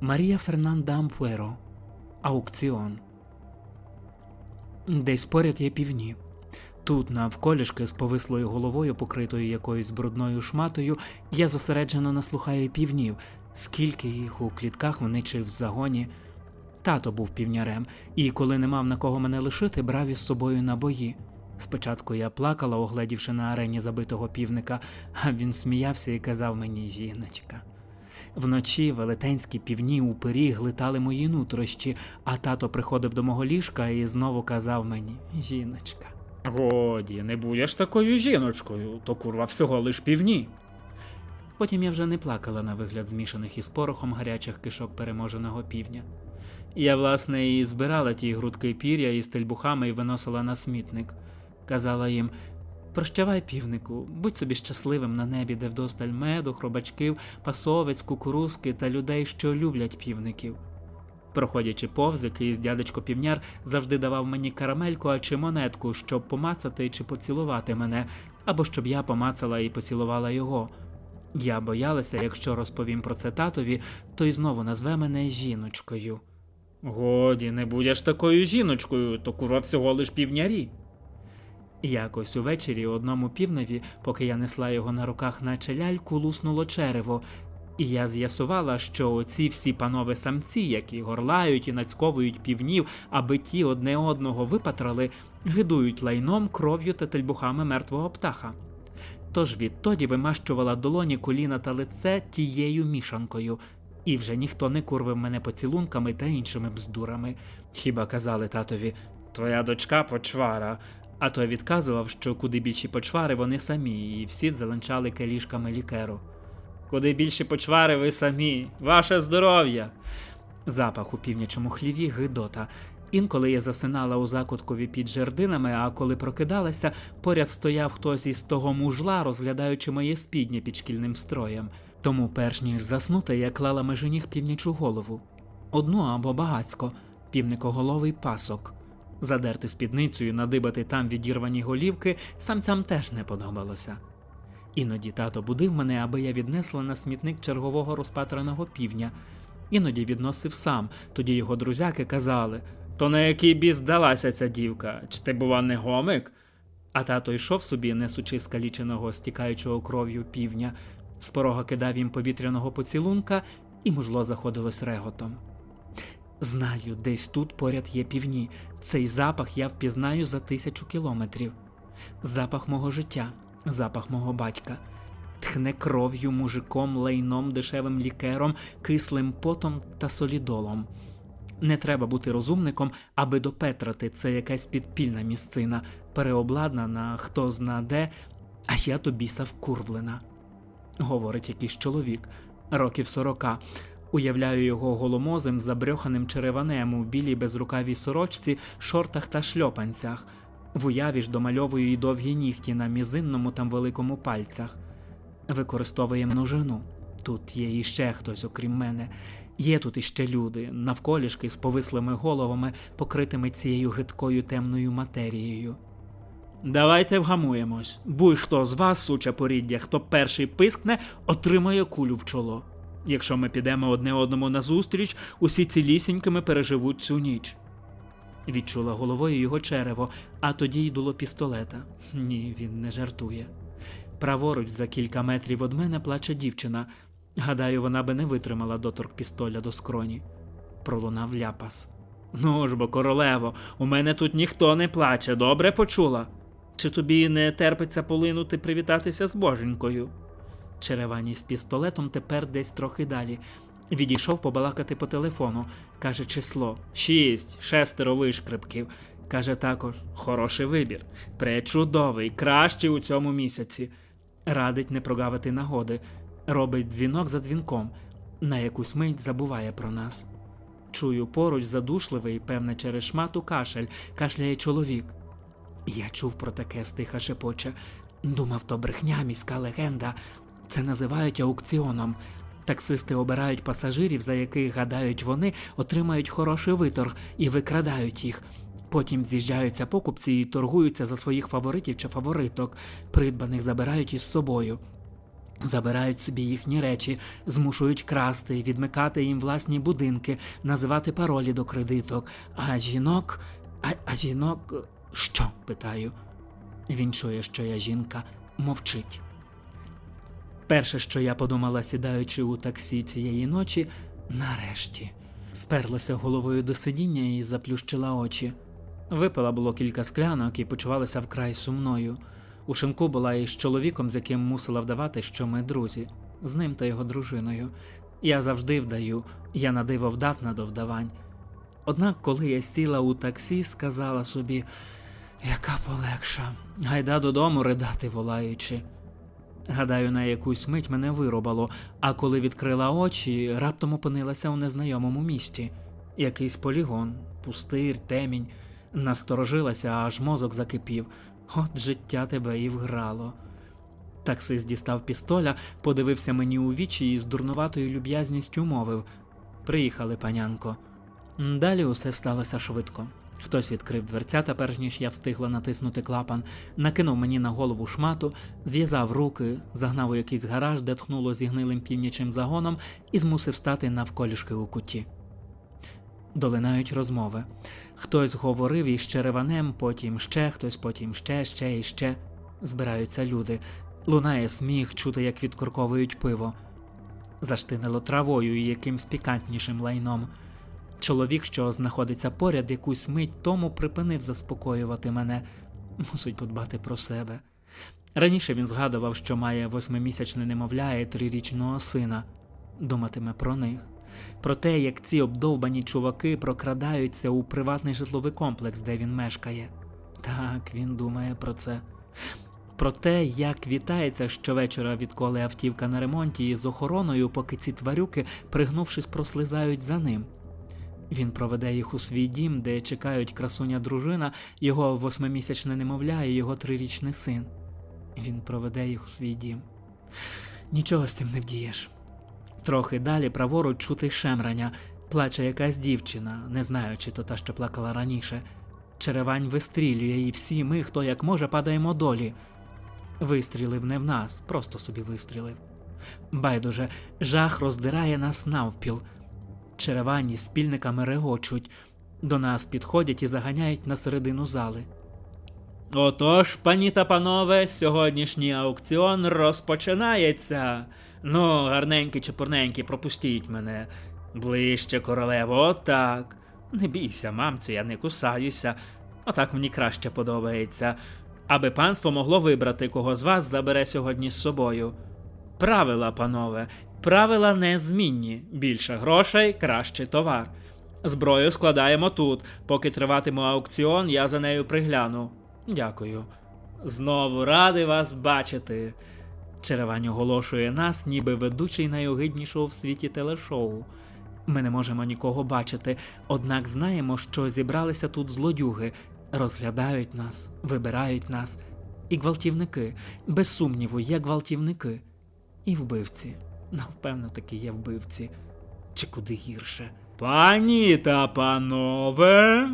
Марія Фернанда Ампуеро. Аукціон. Десь поряд є півні. Тут, навколішки з повислою головою, покритою якоюсь брудною шматою, я зосереджено наслухаю півнів, скільки їх у клітках вони чи в загоні. Тато був півнярем, і коли не мав на кого мене лишити, брав із собою на бої. Спочатку я плакала, огледівши на арені забитого півника, а він сміявся і казав мені жіночка. Вночі велетенські півні у пирі глитали мої нутрощі, а тато приходив до мого ліжка і знову казав мені жіночка. Годі, не будеш такою жіночкою, то курва всього лиш півні. Потім я вже не плакала на вигляд змішаних із порохом гарячих кишок переможеного півня. Я, власне, і збирала ті грудки пір'я із тельбухами і виносила на смітник. Казала їм: Прощавай, півнику, будь собі щасливим на небі, де вдосталь меду, хробачків, пасовець, кукурузки та людей, що люблять півників. Проходячи повз, якийсь дядечко півняр завжди давав мені карамельку а чи монетку, щоб помацати чи поцілувати мене, або щоб я помацала і поцілувала його. Я боялася, якщо розповім про це татові, то й знову назве мене жіночкою. Годі, не будеш такою жіночкою, то курва всього лиш півнярі. Якось увечері одному півневі, поки я несла його на руках наче ляльку, луснуло черево, і я з'ясувала, що оці всі панове самці, які горлають і нацьковують півнів, аби ті одне одного випатрали, гидують лайном, кров'ю та тельбухами мертвого птаха. Тож відтоді вимащувала долоні, коліна та лице тією мішанкою, і вже ніхто не курвив мене поцілунками та іншими бздурами. Хіба казали татові, Твоя дочка почвара. А той відказував, що куди більші почвари вони самі, і всі зеленчали келішками лікеру. Куди більше почвари ви самі. Ваше здоров'я. Запах у півнячому хліві гидота. Інколи я засинала у закуткові під жердинами, а коли прокидалася, поряд стояв хтось із того мужла, розглядаючи моє спіднє під шкільним строєм. Тому, перш ніж заснути, я клала межі ніг півнячу голову. Одну або багацько, півникоголовий пасок. Задерти спідницею, надибати там відірвані голівки самцям теж не подобалося. Іноді тато будив мене, аби я віднесла на смітник чергового розпатреного півня. Іноді відносив сам, тоді його друзяки казали, То на який біс здалася ця дівка? Чи ти, бува, не гомик? а тато йшов собі, несучи скаліченого, стікаючого кров'ю півня, з порога кидав їм повітряного поцілунка, і мужло заходилось реготом. Знаю, десь тут поряд є півні. Цей запах я впізнаю за тисячу кілометрів. Запах мого життя, запах мого батька. Тхне кров'ю, мужиком, лайном, дешевим лікером, кислим потом та солідолом. Не треба бути розумником, аби допетрати це якась підпільна місцина, переобладнана хто зна де, а я то біса вкурвлена. Говорить якийсь чоловік, років сорока. Уявляю його голомозим, забрьоханим череванем у білій безрукавій сорочці, шортах та шльопанцях. В уяві ж домальовую й довгі нігті на мізинному та великому пальцях. Використовує множину. Тут є іще хтось, окрім мене. Є тут іще люди, навколішки з повислими головами, покритими цією гидкою темною матерією. Давайте вгамуємось. Будь-хто з вас, суча поріддя, хто перший пискне, отримає кулю в чоло. Якщо ми підемо одне одному назустріч, усі цілісінькими переживуть цю ніч. Відчула головою його черево, а тоді й дуло пістолета. Ні, він не жартує. Праворуч за кілька метрів від мене плаче дівчина. Гадаю, вона би не витримала доторк пістоля до скроні. Пролунав ляпас. Ну ж бо, королево, у мене тут ніхто не плаче, добре почула? Чи тобі не терпиться полинути привітатися з боженькою? Черевані з пістолетом тепер десь трохи далі. Відійшов побалакати по телефону. Каже число. Шість, шестеро вишкрипків. Каже також. Хороший вибір. Пречудовий, кращий у цьому місяці. Радить не прогавити нагоди. Робить дзвінок за дзвінком. На якусь мить забуває про нас. Чую поруч задушливий, певне, через шмату кашель, кашляє чоловік. Я чув про таке стиха шепоче. Думав, то брехня, міська легенда. Це називають аукціоном. Таксисти обирають пасажирів, за яких гадають вони, отримають хороший виторг і викрадають їх. Потім з'їжджаються покупці і торгуються за своїх фаворитів чи фавориток, придбаних забирають із собою. Забирають собі їхні речі, змушують красти, відмикати їм власні будинки, називати паролі до кредиток. А жінок. А, а жінок. Що? питаю. Він чує, що я жінка, мовчить. Перше, що я подумала, сідаючи у таксі цієї ночі, нарешті, сперлася головою до сидіння і заплющила очі. Випила було кілька склянок і почувалася вкрай сумною. У шинку була із чоловіком, з яким мусила вдавати, що ми друзі, з ним та його дружиною. Я завжди вдаю, я на диво вдатна до вдавань. Однак, коли я сіла у таксі, сказала собі, яка полегша, гайда додому ридати волаючи. Гадаю, на якусь мить мене вирубало, а коли відкрила очі, раптом опинилася у незнайомому місті. Якийсь полігон, пустир, темінь. Насторожилася, аж мозок закипів. От життя тебе і вграло. Таксист дістав пістоля, подивився мені у вічі і з дурнуватою люб'язністю мовив Приїхали, панянко. Далі усе сталося швидко. Хтось відкрив дверцята, перш ніж я встигла натиснути клапан, накинув мені на голову шмату, зв'язав руки, загнав у якийсь гараж, де тхнуло зігнилим північим загоном, і змусив стати навколішки у куті. Долинають розмови. Хтось говорив із череванем, потім ще хтось, потім ще, ще і ще. Збираються люди. Лунає сміх, чути, як відкорковують пиво. Заштинило травою і якимсь пікантнішим лайном. Чоловік, що знаходиться поряд, якусь мить тому припинив заспокоювати мене, мусить подбати про себе. Раніше він згадував, що має восьмимісячне немовля і трирічного сина. Думатиме про них, про те, як ці обдовбані чуваки прокрадаються у приватний житловий комплекс, де він мешкає. Так, він думає про це. Про те, як вітається щовечора, відколи автівка на ремонті із охороною, поки ці тварюки, пригнувшись, прослизають за ним. Він проведе їх у свій дім, де чекають красуня дружина, його восьмимісячне немовля і його трирічний син. Він проведе їх у свій дім. Нічого з цим не вдієш. Трохи далі праворуч чути шемрання, плаче якась дівчина, не знаю, чи то та, що плакала раніше. Черевань вистрілює, і всі ми, хто як може, падаємо долі. Вистрілив не в нас, просто собі вистрілив. Байдуже, жах роздирає нас навпіл. Черевані спільниками регочуть, до нас підходять і заганяють на середину зали. Отож, пані та панове, сьогоднішній аукціон розпочинається. Ну, гарненькі чепурненькі, пропустіть мене. Ближче, королево, отак. Не бійся, мамцю, я не кусаюся. Отак мені краще подобається. Аби панство могло вибрати, кого з вас забере сьогодні з собою. Правила, панове, правила незмінні. Більше грошей, кращий товар. Зброю складаємо тут. Поки триватиме аукціон, я за нею пригляну. Дякую. Знову радий вас бачити. Черевань оголошує нас, ніби ведучий найогиднішого в світі телешоу. Ми не можемо нікого бачити, однак знаємо, що зібралися тут злодюги, розглядають нас, вибирають нас. І гвалтівники, без сумніву, є гвалтівники. І вбивці. Навпевно, таки є вбивці. Чи куди гірше. Пані та панове.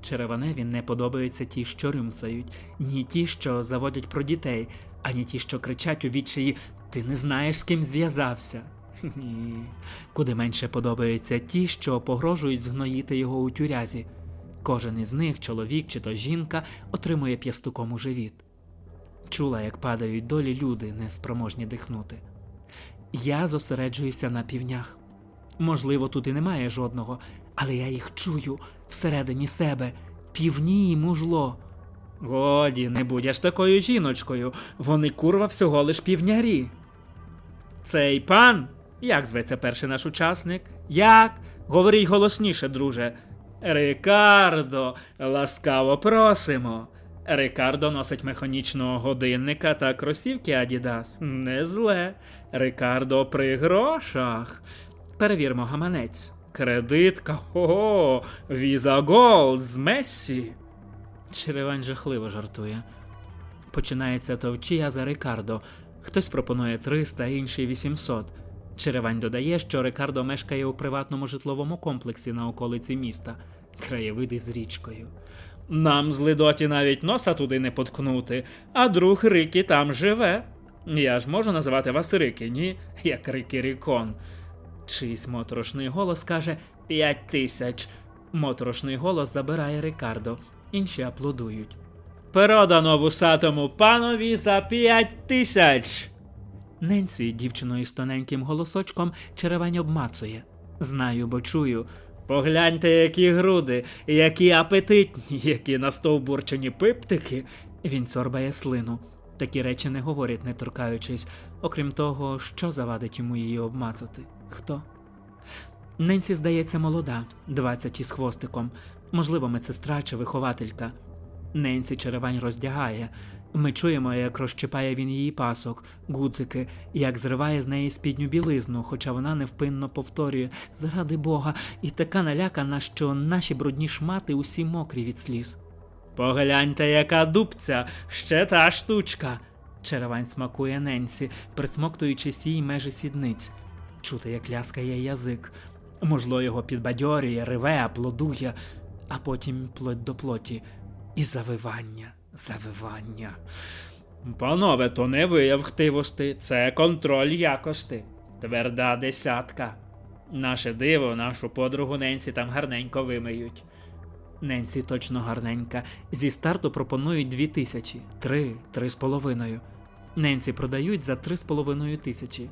Череваневі не подобаються ті, що рюмсають, ні ті, що заводять про дітей, ані ті, що кричать у відчаї Ти не знаєш, з ким зв'язався. Ні. Куди менше подобаються ті, що погрожують згноїти його у тюрязі. Кожен із них, чоловік чи то жінка, отримує п'ястуком у живіт. Чула, як падають долі люди, неспроможні дихнути. Я зосереджуюся на півнях. Можливо, тут і немає жодного, але я їх чую всередині себе. Півні і мужло. Годі, не будеш такою жіночкою. Вони курва всього лиш півнярі. Цей пан. Як зветься перший наш учасник? Як? Говоріть голосніше, друже. Рикардо, ласкаво просимо. Рикардо носить механічного годинника та кросівки Адідас. Не зле. Рикардо при грошах. Перевірмо гаманець. Кредитка, ого, Віза Голд з Мессі. Черевань жахливо жартує. Починається товчія за Рикардо. Хтось пропонує 300, інший 800. Черевань додає, що Рикардо мешкає у приватному житловому комплексі на околиці міста, краєвиди з річкою. Нам з Лидоті навіть носа туди не поткнути, а друг Рикі там живе. Я ж можу називати вас Рики, ні? Як Рики Рікон. Чийсь моторошний голос каже п'ять тисяч. Моторошний голос забирає Рикардо. Інші аплодують. Передано вусатому панові за п'ять тисяч. Ненсі, дівчиною з тоненьким голосочком, черевань обмацує. Знаю, бо чую. Погляньте, які груди, які апетитні, які настовбурчені пиптики. Він цорбає слину. Такі речі не говорять, не торкаючись, окрім того, що завадить йому її обмацати. Хто? Ненсі здається молода, 20 із хвостиком, можливо, медсестра чи вихователька. Ненсі черевань роздягає. Ми чуємо, як розчіпає він її пасок, гудзики, як зриває з неї спідню білизну, хоча вона невпинно повторює заради Бога, і така налякана, що наші брудні шмати усі мокрі від сліз. Погляньте, яка дубця, ще та штучка. Черевань смакує Ненсі, присмоктуючи сій межі сідниць. Чути, як ляскає язик. Можливо, його підбадьорює, реве, аплодує, а потім плоть до плоті. І завивання, завивання. Панове, то не вияв хтивости, це контроль якости. Тверда десятка. Наше диво, нашу подругу Ненсі там гарненько вимиють. Ненсі точно гарненька. Зі старту пропонують дві тисячі, три, три з половиною. Ненсі продають за три з половиною тисячі.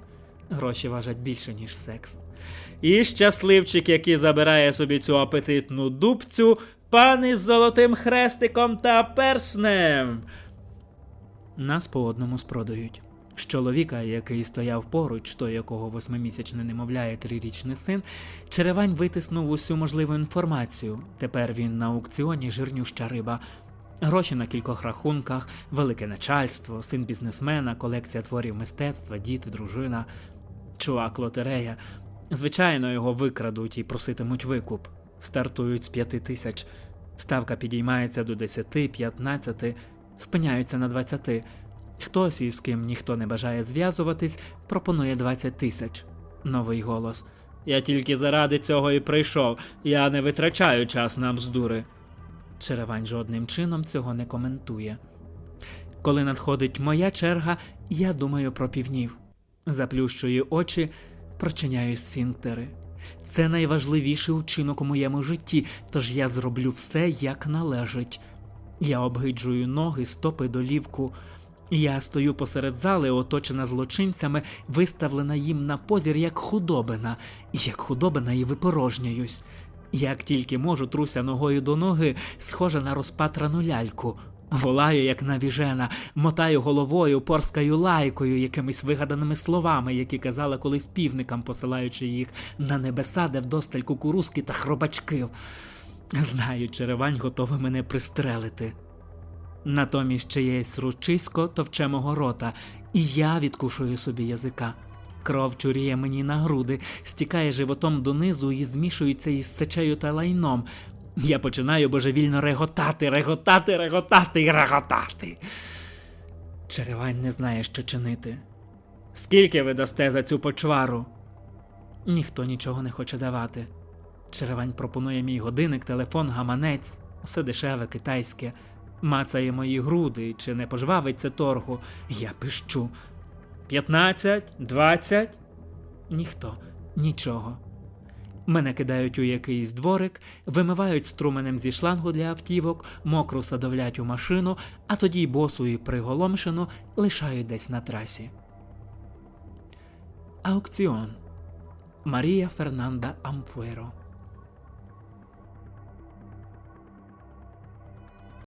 Гроші важать більше, ніж секс. І щасливчик, який забирає собі цю апетитну дубцю, пан із золотим хрестиком та перснем. Нас по одному спродають. З чоловіка, який стояв поруч, той якого восьмимісячне немовля і трирічний син, Черевань витиснув усю можливу інформацію. Тепер він на аукціоні жирнюща риба. Гроші на кількох рахунках, велике начальство, син бізнесмена, колекція творів мистецтва, діти, дружина. Чувак лотерея. Звичайно, його викрадуть і проситимуть викуп. Стартують з п'яти тисяч. Ставка підіймається до 10, 15, спиняються на 20. Хтось із ким ніхто не бажає зв'язуватись, пропонує 20 тисяч. Новий голос. Я тільки заради цього і прийшов. Я не витрачаю час на бздури. Черевань жодним чином цього не коментує. Коли надходить моя черга, я думаю про півнів. Заплющую очі, прочиняю сфінктери. Це найважливіший учинок у моєму житті, тож я зроблю все, як належить. Я обгиджую ноги, стопи долівку. Я стою посеред зали, оточена злочинцями, виставлена їм на позір як худобина, як худобина і випорожнююсь. Як тільки можу, труся ногою до ноги, схожа на розпатрану ляльку. Волаю, як навіжена, мотаю головою, порскаю лайкою, якимись вигаданими словами, які казала колись півникам, посилаючи їх на небеса, де вдосталь кукурузки та хробачків. Знаю, черевань готовий мене пристрелити. Натомість чиєсь ручисько товче мого рота, і я відкушую собі язика. Кров чуріє мені на груди, стікає животом донизу і змішується із сечею та лайном. Я починаю божевільно реготати, реготати, реготати і реготати. Черевань не знає, що чинити. Скільки ви дасте за цю почвару? Ніхто нічого не хоче давати. Черевань пропонує мій годинник, телефон, гаманець, усе дешеве, китайське, мацає мої груди, чи не пожвавить це торгу. Я пищу. 15? 20? Ніхто, нічого. Мене кидають у якийсь дворик, вимивають струменем зі шлангу для автівок, мокру садовлять у машину, а тоді босу і приголомшену лишають десь на трасі. Аукціон Марія Фернанда Ампуеро